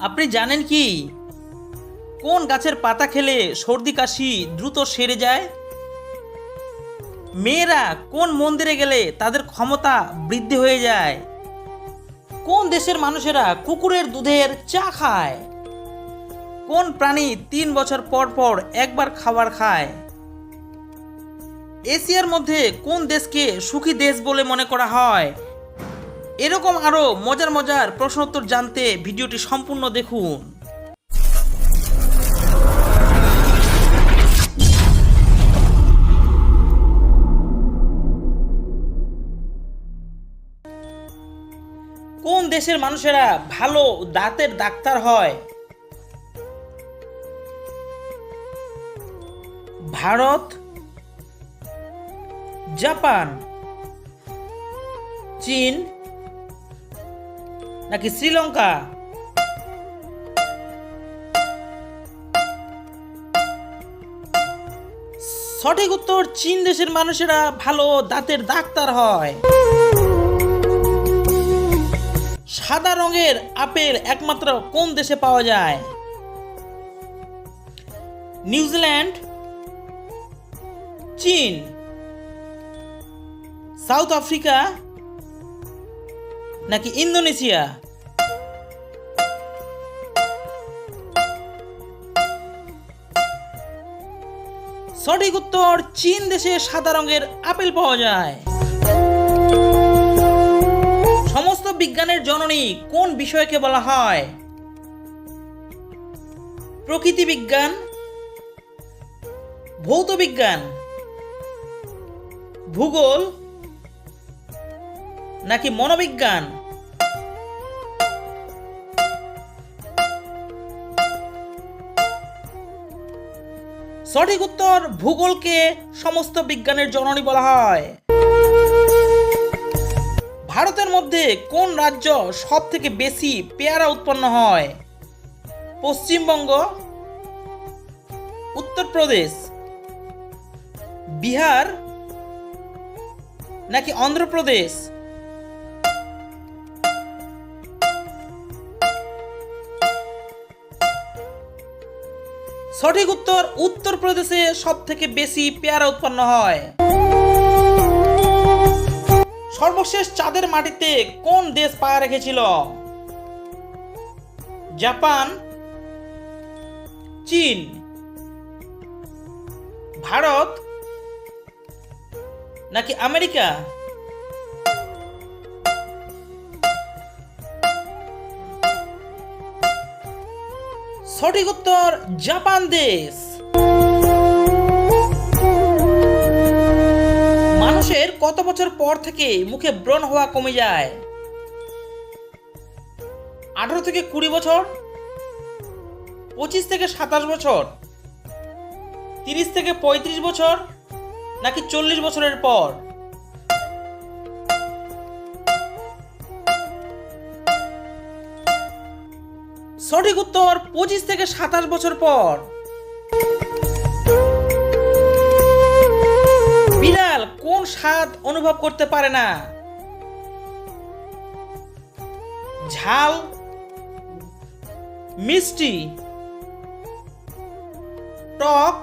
আপনি জানেন কি? কোন গাছের পাতা খেলে সর্দি কাশি দ্রুত সেরে যায়? মেয়েরা কোন মন্দিরে গেলে তাদের ক্ষমতা বৃদ্ধি হয়ে যায়? কোন দেশের মানুষেরা কুকুরের দুধের চা খায়? কোন প্রাণী তিন বছর পর পর একবার খাবার খায়? এশিয়ার মধ্যে কোন দেশকে সুখী দেশ বলে মনে করা হয়? এরকম আরও মজার মজার প্রশ্নোত্তর জানতে ভিডিওটি সম্পূর্ণ দেখুন। কোন দেশের মানুষেরা ভালো দাঁতের ডাক্তার হয়? ভারত, জাপান, চীন নাকি শ্রীলঙ্কা? সঠিক উত্তর চীন দেশের মানুষেরা ভালো দাঁতের ডাক্তার হয়। সাদা রঙের আপেল একমাত্র কোন দেশে পাওয়া যায়? নিউজিল্যান্ড, চীন, সাউথ আফ্রিকা নাকি ইন্দোনেশিয়া? সঠিক উত্তর, চীন দেশে সাদা রঙের আপেল পাওয়া যায়। সমস্ত বিজ্ঞানের জননী কোন বিষয়কে বলা হয়? প্রকৃতি বিজ্ঞান, ভৌত বিজ্ঞান, ভূগোল, নাকি মনোবিজ্ঞান? সঠিক উত্তর ভূগোলকে সমস্ত বিজ্ঞানের জননী বলা হয়। ভারতের মধ্যে কোন রাজ্য সব থেকে বেশি পেয়ারা উৎপন্ন হয়? পশ্চিমবঙ্গ, উত্তরপ্রদেশ, বিহার নাকি অন্ধ্রপ্রদেশ? সঠিক উত্তর উত্তরপ্রদেশে সব থেকে বেশি পেয়ারা উৎপন্ন হয়। সর্বশেষ চাঁদের মাটিতে কোন দেশ পা রেখেছিল? জাপান, চীন, ভারত নাকি আমেরিকা? সঠিক উত্তর, জাপান দেশ। মানুষের কত বছর পর থেকে মুখে ব্রণ হওয়া কমে যায়? আঠারো থেকে কুড়ি বছর, পঁচিশ থেকে সাতাশ বছর, তিরিশ থেকে পঁয়ত্রিশ বছর, নাকি চল্লিশ বছরের পর? সঠিক উত্তর পঁচিশ থেকে সাতাশ বছর পর। বিড়াল কোন স্বাদ অনুভব করতে পারে না? ঝাল, মিষ্টি, টক,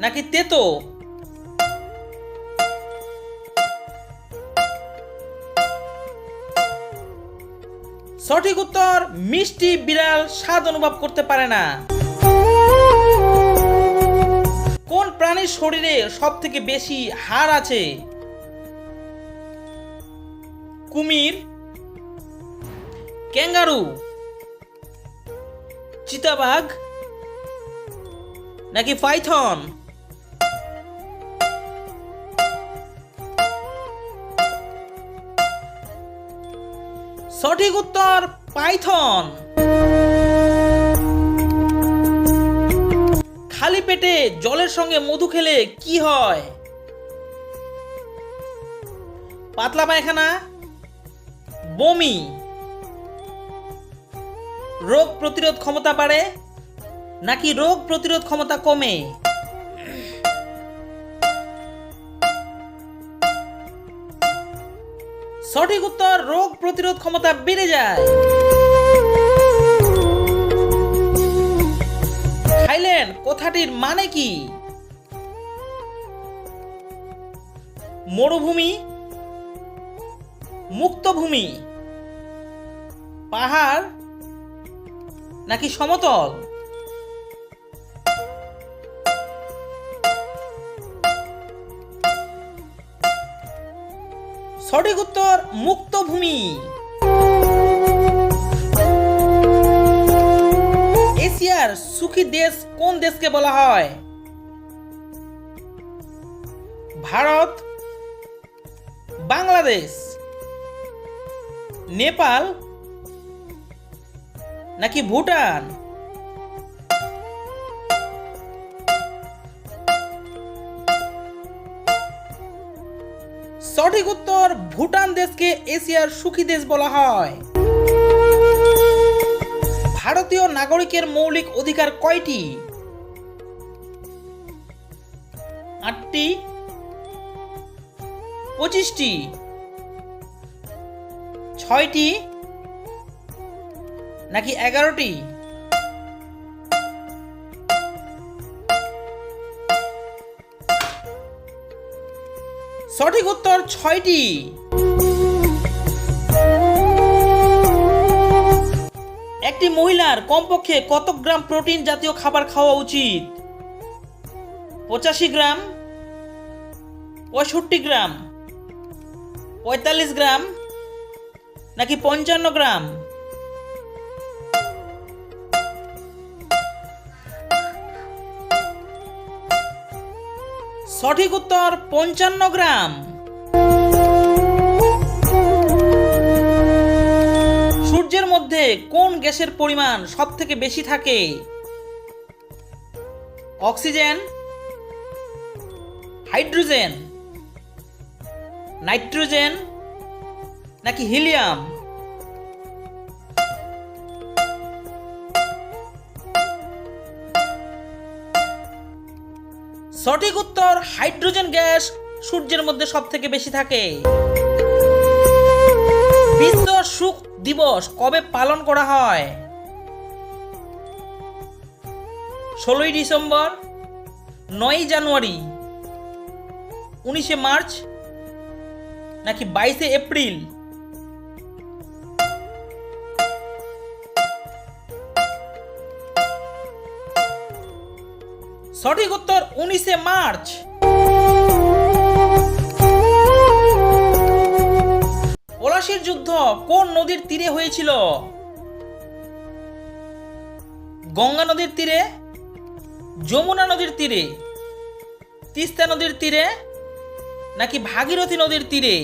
নাকি তেতো? সঠিক উত্তর, মিষ্টি বিড়াল স্বাদ অনুভব করতে পারে না। কোন প্রাণীর শরীরে সব থেকে বেশি হাড় আছে? কুমির, ক্যাঙ্গারু, চিতাবাঘ, নাকি পাইথন? সঠিক উত্তর পাইথন। খালি পেটে জলের সঙ্গে মধু খেলে কি হয়? পাতলা পায়খানা, বমি, রোগ প্রতিরোধ ক্ষমতা বাড়ে নাকি রোগ প্রতিরোধ ক্ষমতা কমে? সঠিক উত্তর, রোগ প্রতিরোধ ক্ষমতা বেড়ে যায়। থাইল্যান্ড কথাটির মানে কি? মরুভূমি, মুক্তভূমি, পাহাড়, নাকি সমতল? সঠিক উত্তর মুক্তভূমি। এশিয়ার সুখী দেশ কোন দেশকে বলা হয়? ভারত, বাংলাদেশ, নেপাল, নাকি ভুটান? সঠিক উত্তর ভুটান দেশকে এশিয়ার সুখী দেশ বলা হয়। ভারতীয় নাগরিকের মৌলিক অধিকার কয়টি? আটটি। পঁচিশটি। ছয়টি। নাকি এগারোটি? সঠিক উত্তর ছয়টি। একটি মহিলার কমপক্ষে কত গ্রাম প্রোটিন জাতীয় খাবার খাওয়া উচিত? পঁচাশি গ্রাম, পঁয়ষট্টি গ্রাম, পঁয়তাল্লিশ গ্রাম, নাকি পঞ্চান্ন গ্রাম? সঠিক উত্তর পঞ্চান্ন গ্রাম। সূর্যের মধ্যে কোন গ্যাসের পরিমাণ সব থেকে বেশি থাকে? অক্সিজেন, হাইড্রোজেন, নাইট্রোজেন, নাকি হিলিয়াম? সঠিক উত্তর হাইড্রোজেন গ্যাস সূর্যের মধ্যে সব থেকে বেশি থাকে। বিশ্ব সুখ দিবস কবে পালন করা হয়? ষোলোই ডিসেম্বর, নয়ই জানুয়ারি, উনিশে মার্চ, নাকি বাইশে এপ্রিল? সঠিক উত্তর উনিশে মার্চ। পলাশির যুদ্ধ কোন নদীর তীরে হয়েছিল? গঙ্গা নদীর তীরে, যমুনা নদীর তীরে, তিস্তা নদীর তীরে নাকি ভাগীরথী নদীর তীরে?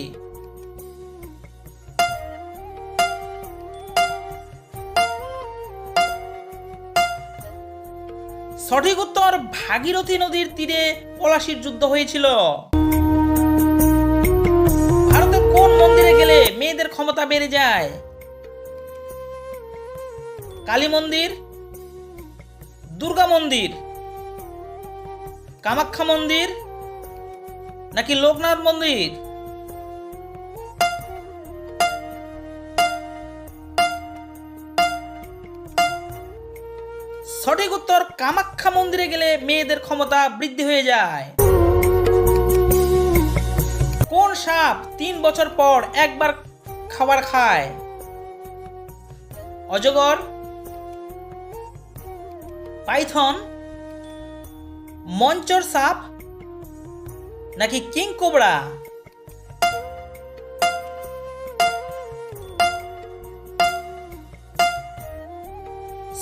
সঠিক উত্তর ভাগীরথী নদীর তীরে পলাশির যুদ্ধ হয়েছিল। ভারতে কোন মন্দিরে গেলে মেয়েদের ক্ষমতা বেড়ে যায়? কালী মন্দির, দুর্গা মন্দির, কামাখ্যা মন্দির নাকি লোকনাথ মন্দির? উত্তর কামাখ্যা মন্দিরে গেলে মেয়েদের ক্ষমতা বৃদ্ধি হয়ে যায়। কোন সাপ তিন বছর পর একবার খাবার খায়? অজগর, পাইথন, মঞ্চর সাপ, নাকি কিং কোবরা?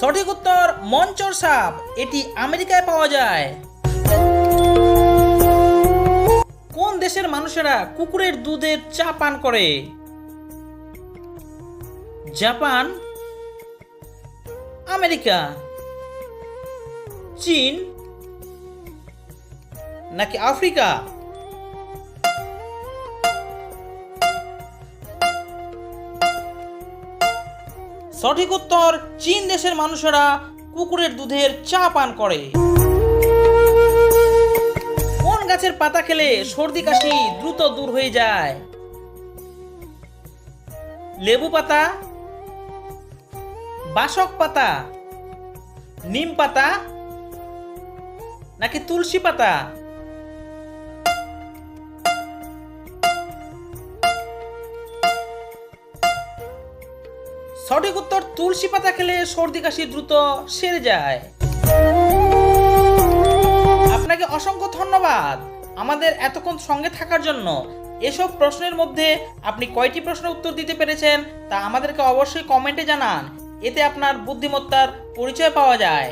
সঠিক উত্তর মঞ্চর সাপ। এটি আমেরিকায় পাওয়া যায়। কোন দেশের মানুষেরা কুকুরের দুধের চা পান করে? জাপান, আমেরিকা, চীন, নাকি আফ্রিকা? সঠিক উত্তর চীন দেশের মানুষেরা কুকুরের দুধের চা পান করে। কোন গাছের পাতা খেলে সর্দি কাশি দ্রুত দূর হয়ে যায়? লেবু পাতা, বাসক পাতা, নিম পাতা, নাকি তুলসী পাতা? সঠিক উত্তর তুলসী পাতা খেলে সর্দি কাশি দ্রুত সেরে যায়। আপনাকে অসংখ্য ধন্যবাদ। আমাদের এতক্ষণ সঙ্গে থাকার জন্য এসব প্রশ্নের মধ্যে আপনি কয়টি প্রশ্নের উত্তর দিতে পেরেছেন তা আমাদেরকে অবশ্যই কমেন্টে জানান। এতে আপনার বুদ্ধিমত্তার পরিচয় পাওয়া যায়।